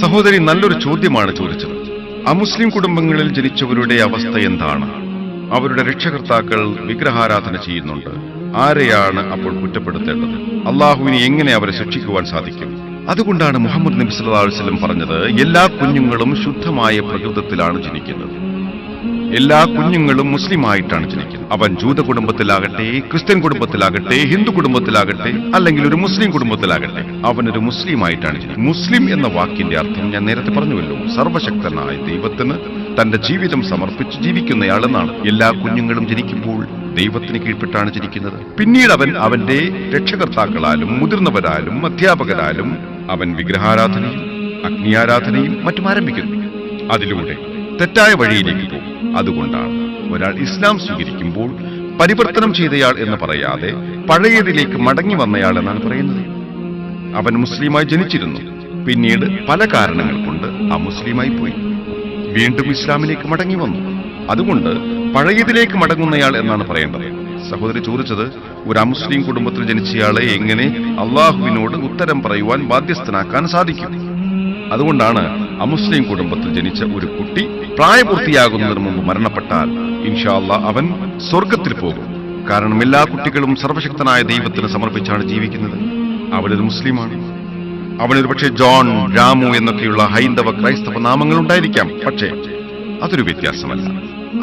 സഹോദരി നല്ലൊരു ചോദ്യമാണ് ചോദിച്ചത്. അമുസ്ലിം കുടുംബങ്ങളിൽ ജനിച്ചവരുടെ അവസ്ഥ എന്താണ്? അവരുടെ രക്ഷകർത്താക്കൾ വിഗ്രഹാരാധന ചെയ്യുന്നുണ്ട്. ആരെയാണ് അപ്പോൾ കുറ്റപ്പെടുത്തേണ്ടത്? അള്ളാഹുവിനെ എങ്ങനെ അവരെ ശിക്ഷിക്കുവാൻ സാധിക്കും? അതുകൊണ്ടാണ് മുഹമ്മദ് നബി വസല്ലം പറഞ്ഞത് എല്ലാ കുഞ്ഞുങ്ങളും ശുദ്ധമായ പ്രകൃതത്തിലാണ് ജനിക്കുന്നത്. എല്ലാ കുഞ്ഞുങ്ങളും മുസ്ലിമായിട്ടാണ് ജനിക്കുന്നത്. അവൻ ജൂത കുടുംബത്തിലാകട്ടെ ക്രിസ്ത്യൻ കുടുംബത്തിലാകട്ടെ ഹിന്ദു കുടുംബത്തിലാകട്ടെ അല്ലെങ്കിൽ ഒരു മുസ്ലിം കുടുംബത്തിലാകട്ടെ അവനൊരു മുസ്ലിമായിട്ടാണ് ജനിക്കുന്നത്. മുസ്ലിം എന്ന വാക്കിന്റെ അർത്ഥം ഞാൻ നേരത്തെ പറഞ്ഞുവല്ലോ. സർവശക്തനായ ദൈവത്തിന് തന്റെ ജീവിതം സമർപ്പിച്ച് ജീവിക്കുന്നയാളെന്നാണ്. എല്ലാ കുഞ്ഞുങ്ങളും ജനിക്കുമ്പോൾ ദൈവത്തിന് കീഴ്പ്പെട്ടാണ് ജനിക്കുന്നത്. പിന്നീട് അവൻ അവന്റെ രക്ഷകർത്താക്കളാലും മുതിർന്നവരാലും അധ്യാപകരാലും അവൻ വിഗ്രഹാരാധനയും അഗ്നിയാരാധനയും മറ്റും ആരംഭിക്കുന്നു. അതിലൂടെ തെറ്റായ വഴിയിലേക്ക് പോകും അതുകൊണ്ടാണ്. ഒരാൾ ഇസ്ലാം സ്വീകരിക്കുമ്പോൾ പരിവർത്തനം ചെയ്തയാൾ എന്ന് പറയാതെ പഴയതിലേക്ക് മടങ്ങി വന്നയാൾ എന്നാണ് പറയുന്നത്. അവൻ മുസ്ലിമായി ജനിച്ചിരുന്നു. പിന്നീട് പല കാരണങ്ങൾ കൊണ്ട് ആ മുസ്ലിമായി പോയി. വീണ്ടും ഇസ്ലാമിലേക്ക് മടങ്ങി വന്നു. അതുകൊണ്ട് പഴയതിലേക്ക് മടങ്ങുന്നയാൾ എന്നാണ് പറയേണ്ടത്. സഹോദരി ചോദിച്ചത് ഒരു അമുസ്ലിം കുടുംബത്തിൽ ജനിച്ചയാളെ എങ്ങനെ അള്ളാഹുവിനോട് ഉത്തരം പറയുവാൻ ബാധ്യസ്ഥനാക്കാൻ സാധിക്കും? അതുകൊണ്ടാണ് അമുസ്ലിം കുടുംബത്തിൽ ജനിച്ച ഒരു കുട്ടി പ്രായപൂർത്തിയാകുന്നതിന് മുമ്പ് മരണപ്പെട്ടാൽ ഇൻഷാല്ല അവൻ സ്വർഗത്തിൽ പോകും. കാരണം എല്ലാ കുട്ടികളും സർവശക്തനായ ദൈവത്തിന് സമർപ്പിച്ചാണ് ജീവിക്കുന്നത്. അവനൊരു മുസ്ലിമാണ്. അവനൊരു പക്ഷേ ജോൺ രാമു എന്നൊക്കെയുള്ള ഹൈന്ദവ ക്രൈസ്തവ നാമങ്ങൾ ഉണ്ടായിരിക്കാം. പക്ഷേ അതൊരു വ്യത്യാസമല്ല.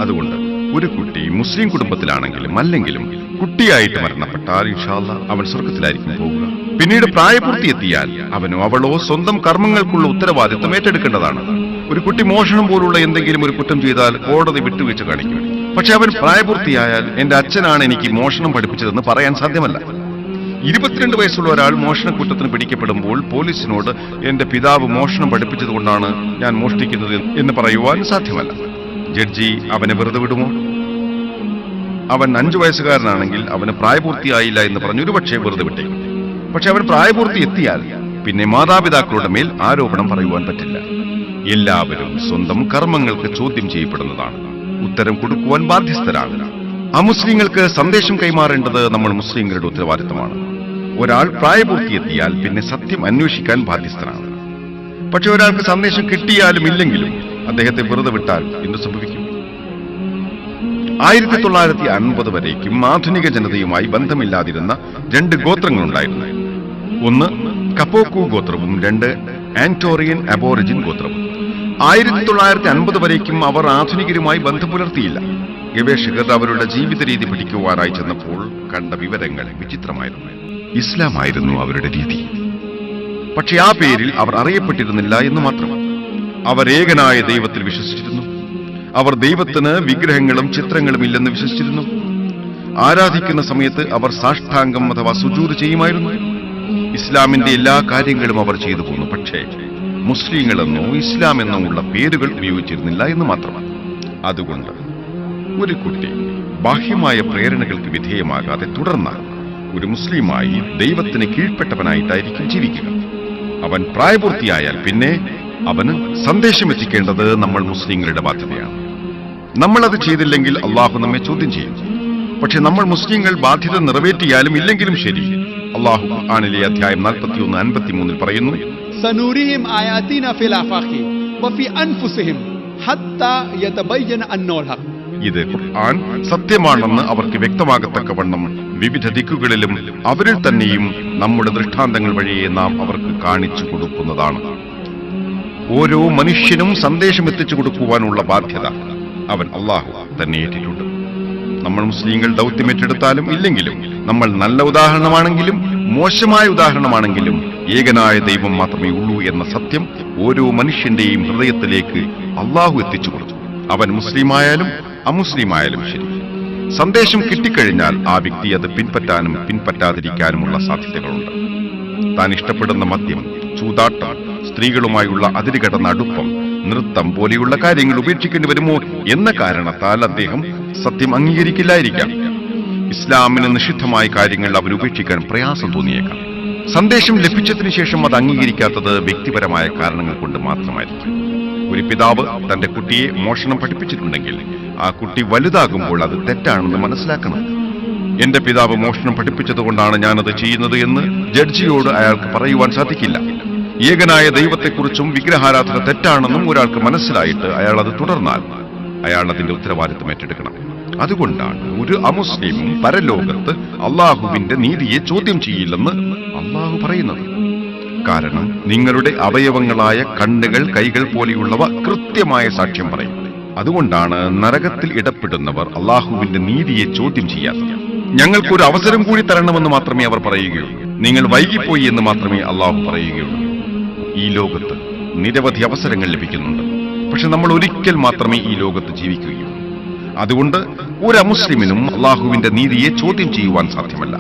അതുകൊണ്ട് ഒരു കുട്ടി മുസ്ലിം കുടുംബത്തിലാണെങ്കിലും അല്ലെങ്കിലും കുട്ടിയായിട്ട് മരണപ്പെട്ടാൽ ഇൻഷാല്ല അവൻ സ്വർഗത്തിലായിരിക്കും പോവുക. പിന്നീട് പ്രായപൂർത്തി എത്തിയാൽ അവനോ അവളോ സ്വന്തം കർമ്മങ്ങൾക്കുള്ള ഉത്തരവാദിത്വം ഏറ്റെടുക്കേണ്ടതാണ്. ഒരു കുട്ടി മോഷണം പോലുള്ള എന്തെങ്കിലും ഒരു കുറ്റം ചെയ്താൽ കോടതി വിട്ടുവീഴ്ച കാണിക്കും. പക്ഷെ അവൻ പ്രായപൂർത്തിയായാൽ എന്റെ അച്ഛനാണ് എനിക്ക് മോഷണം പഠിപ്പിച്ചതെന്ന് പറയാൻ സാധ്യമല്ല. ഇരുപത്തിരണ്ട് വയസ്സുള്ള ഒരാൾ മോഷണക്കുറ്റത്തിന് പിടിക്കപ്പെടുമ്പോൾ പോലീസിനോട് എന്റെ പിതാവ് മോഷണം പഠിപ്പിച്ചതുകൊണ്ടാണ് ഞാൻ മോഷ്ടിക്കുന്നത് എന്ന് പറയുവാൻ സാധ്യമല്ല. ജഡ്ജി അവനെ വെറുതെ വിടുമോ? അവൻ അഞ്ചു വയസ്സുകാരനാണെങ്കിൽ അവന് പ്രായപൂർത്തിയായില്ല എന്ന് പറഞ്ഞു ഒരുപക്ഷെ വെറുതെ വിട്ടേക്കും. പക്ഷെ അവൻ പ്രായപൂർത്തി എത്തിയാൽ പിന്നെ മാതാപിതാക്കളുടെ മേൽ ആരോപണം പറയുവാൻ പറ്റില്ല. എല്ലാവരും സ്വന്തം കർമ്മങ്ങൾക്ക് ചോദ്യം ചെയ്യപ്പെടുന്നതാണ്. ഉത്തരം കൊടുക്കുവാൻ ബാധ്യസ്ഥരാണ്. അമുസ്ലിങ്ങൾക്ക് സന്ദേശം കൈമാറേണ്ടത് നമ്മൾ മുസ്ലിങ്ങളുടെ ഉത്തരവാദിത്തമാണ്. ഒരാൾ പ്രായപൂർത്തിയെത്തിയാൽ പിന്നെ സത്യം അന്വേഷിക്കാൻ ബാധ്യസ്ഥനാണ്. പക്ഷെ ഒരാൾക്ക് സന്ദേശം കിട്ടിയാലും ഇല്ലെങ്കിലും അദ്ദേഹത്തെ വെറുതെ വിട്ടാൽ എന്ത് സംഭവിക്കും? ആയിരത്തി തൊള്ളായിരത്തി അൻപത് വരേക്കും ആധുനിക ജനതയുമായി ബന്ധമില്ലാതിരുന്ന രണ്ട് ഗോത്രങ്ങളുണ്ടായിരുന്നു. ഒന്ന് കപ്പോക്കു ഗോത്രവും രണ്ട് ആന്റോറിയൻ അബോറിജിൻ ഗോത്രവും. ആയിരത്തി തൊള്ളായിരത്തി അൻപത് വരേക്കും അവർ ആധുനികരുമായി ബന്ധം പുലർത്തിയില്ല ഗവേഷകർ അവരുടെ ജീവിത രീതി പഠിക്കുവാനായി ചെന്നപ്പോൾ കണ്ട വിവരങ്ങൾ വിചിത്രമായിരുന്നു. ഇസ്ലാമായിരുന്നു അവരുടെ രീതി. പക്ഷെ ആ പേരിൽ അവർ അറിയപ്പെട്ടിരുന്നില്ല എന്ന് മാത്രം. അവർ ഏകനായ ദൈവത്തിൽ വിശ്വസിച്ചിരുന്നു. അവർ ദൈവത്തിന് വിഗ്രഹങ്ങളും ചിത്രങ്ങളും ഇല്ലെന്ന് വിശ്വസിച്ചിരുന്നു. ആരാധിക്കുന്ന സമയത്ത് അവർ സാഷ്ടാംഗം അഥവാ സുജൂത് ചെയ്യുമായിരുന്നു. ഇസ്ലാമിന്റെ എല്ലാ കാര്യങ്ങളും അവർ ചെയ്തു പോന്നു. പക്ഷേ മുസ്ലിങ്ങളെന്നോ ഇസ്ലാം എന്നോ ഉള്ള പേരുകൾ ഉപയോഗിച്ചിരുന്നില്ല എന്ന് മാത്രമാണ് അതുകൊണ്ട് ഒരു കുട്ടി ബാഹ്യമായ പ്രേരണകൾക്ക് വിധേയമാകാതെ തുടർന്നാൽ ഒരു മുസ്ലിമായി ദൈവത്തിന് കീഴ്പ്പെട്ടവനായിട്ടായിരിക്കും ജീവിക്കുക. അവൻ പ്രായപൂർത്തിയായാൽ പിന്നെ അവന് സന്ദേശം എത്തിക്കേണ്ടത് നമ്മൾ മുസ്ലിങ്ങളുടെ ബാധ്യതയാണ്. നമ്മൾ അത് ചെയ്തില്ലെങ്കിൽ അള്ളാഹു നമ്മെ ചോദ്യം ചെയ്യും. പക്ഷെ നമ്മൾ മുസ്ലിങ്ങൾ ബാധ്യത നിറവേറ്റിയാലും ഇല്ലെങ്കിലും ശരി. അള്ളാഹു ആണിലെ അധ്യായം നാൽപ്പത്തി ഒന്ന് അൻപത്തി മൂന്നിൽ പറയുന്നു ഇത് ഖുർആൻ സത്യമാണെന്ന് അവർക്ക് വ്യക്തമാകത്തക്കവണ്ണം വിവിധ ദിക്കുകളിലും അവരിൽ തന്നെയും നമ്മുടെ ദൃഷ്ടാന്തങ്ങൾ വഴിയെ നാം അവർക്ക് കാണിച്ചു കൊടുക്കുന്നതാണ്. ഓരോ മനുഷ്യനും സന്ദേശം എത്തിച്ചു കൊടുക്കുവാനുള്ള ബാധ്യത അവൻ അള്ളാഹു തന്നെ ഏറ്റിട്ടുണ്ട്. നമ്മൾ മുസ്ലിങ്ങൾ ദൗത്യം ഏറ്റെടുത്താലും ഇല്ലെങ്കിലും നമ്മൾ നല്ല ഉദാഹരണമാണെങ്കിലും മോശമായ ഉദാഹരണമാണെങ്കിലും ഏകനായ ദൈവം മാത്രമേ ഉള്ളൂ എന്ന സത്യം ഓരോ മനുഷ്യന്റെയും ഹൃദയത്തിലേക്ക് അള്ളാഹു എത്തിച്ചു കൊടുത്തു. അവൻ മുസ്ലിമായാലും അമുസ്ലിമായാലും ശരി. സന്ദേശം കിട്ടിക്കഴിഞ്ഞാൽ ആ വ്യക്തി അത് പിൻപറ്റാനും പിൻപറ്റാതിരിക്കാനുമുള്ള സാധ്യതകളുണ്ട്. താൻ ഇഷ്ടപ്പെടുന്ന മദ്യം ചൂതാട്ടം സ്ത്രീകളുമായുള്ള അതിരുകടന്ന അടുപ്പം നൃത്തം പോലെയുള്ള കാര്യങ്ങൾ ഉപേക്ഷിക്കേണ്ടി വരുമോ എന്ന കാരണത്താൽ അദ്ദേഹം സത്യം അംഗീകരിക്കില്ലായിരിക്കാം. ഇസ്ലാമിന് നിഷിദ്ധമായ കാര്യങ്ങൾ അവർ ഉപേക്ഷിക്കാൻ പ്രയാസം തോന്നിയേക്കാം. സന്ദേശം ലഭിച്ചതിന് ശേഷം അത് അംഗീകരിക്കാത്തത് വ്യക്തിപരമായ കാരണങ്ങൾ കൊണ്ട് മാത്രമായിരിക്കും. ഒരു പിതാവ് തന്റെ കുട്ടിയെ മോഷണം പഠിപ്പിച്ചിട്ടുണ്ടെങ്കിൽ ആ കുട്ടി വലുതാകുമ്പോൾ അത് തെറ്റാണെന്ന് മനസ്സിലാക്കണം. എന്റെ പിതാവ് മോഷണം പഠിപ്പിച്ചതുകൊണ്ടാണ് ഞാനത് ചെയ്യുന്നത് എന്ന് ജഡ്ജിയോട് അയാൾക്ക് പറയുവാൻ സാധിക്കില്ല. ഏകനായ ദൈവത്തെക്കുറിച്ചും വിഗ്രഹാരാധന തെറ്റാണെന്നും ഒരാൾക്ക് മനസ്സിലായിട്ട് അയാൾ അത് തുടർന്നാൽ അയാൾ അതിന്റെ ഉത്തരവാദിത്വം ഏറ്റെടുക്കണം. അതുകൊണ്ടാണ് ഒരു അമുസ്ലിമും പരലോകത്ത് അള്ളാഹുവിന്റെ നീതിയെ ചോദ്യം ചെയ്യില്ലെന്ന് അള്ളാഹു പറയുന്നത്. കാരണം നിങ്ങളുടെ അവയവങ്ങളായ കണ്ണുകൾ കൈകൾ പോലെയുള്ളവ കൃത്യമായ സാക്ഷ്യം പറയും. അതുകൊണ്ടാണ് നരകത്തിൽ ഇടപെടുന്നവർ അള്ളാഹുവിന്റെ നീതിയെ ചോദ്യം ചെയ്യാത്തത്. ഞങ്ങൾക്കൊരു അവസരം കൂടി തരണമെന്ന് മാത്രമേ അവർ പറയുകയുള്ളൂ. നിങ്ങൾ വൈകിപ്പോയി എന്ന് മാത്രമേ അള്ളാഹു പറയുകയുള്ളൂ. ഈ ലോകത്ത് നിരവധി അവസരങ്ങൾ ലഭിക്കുന്നുണ്ട്. പക്ഷെ നമ്മൾ ഒരിക്കൽ മാത്രമേ ഈ ലോകത്ത് ജീവിക്കുകയുള്ളൂ. അതുകൊണ്ട് ഒരു അമുസ്ലിമിനും അള്ളാഹുവിന്റെ നീതിയെ ചോദ്യം ചെയ്യുവാൻ സാധ്യമല്ല.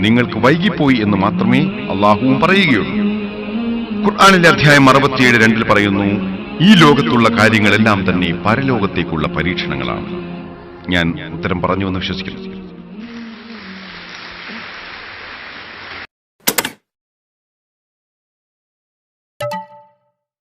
നിങ്ങൾക്ക് വൈകിപ്പോയി എന്ന് മാത്രമേ അള്ളാഹുവും പറയുകയുള്ളൂ. ഖുർആാനിലെ അധ്യായം അറുപത്തിയേഴ് രണ്ടിൽ പറയുന്നു ഈ ലോകത്തുള്ള കാര്യങ്ങളെല്ലാം തന്നെ പരലോകത്തേക്കുള്ള പരീക്ഷണങ്ങളാണ്. ഞാൻ ഉത്തരം പറഞ്ഞു എന്ന് വിശ്വസിക്കുന്നു.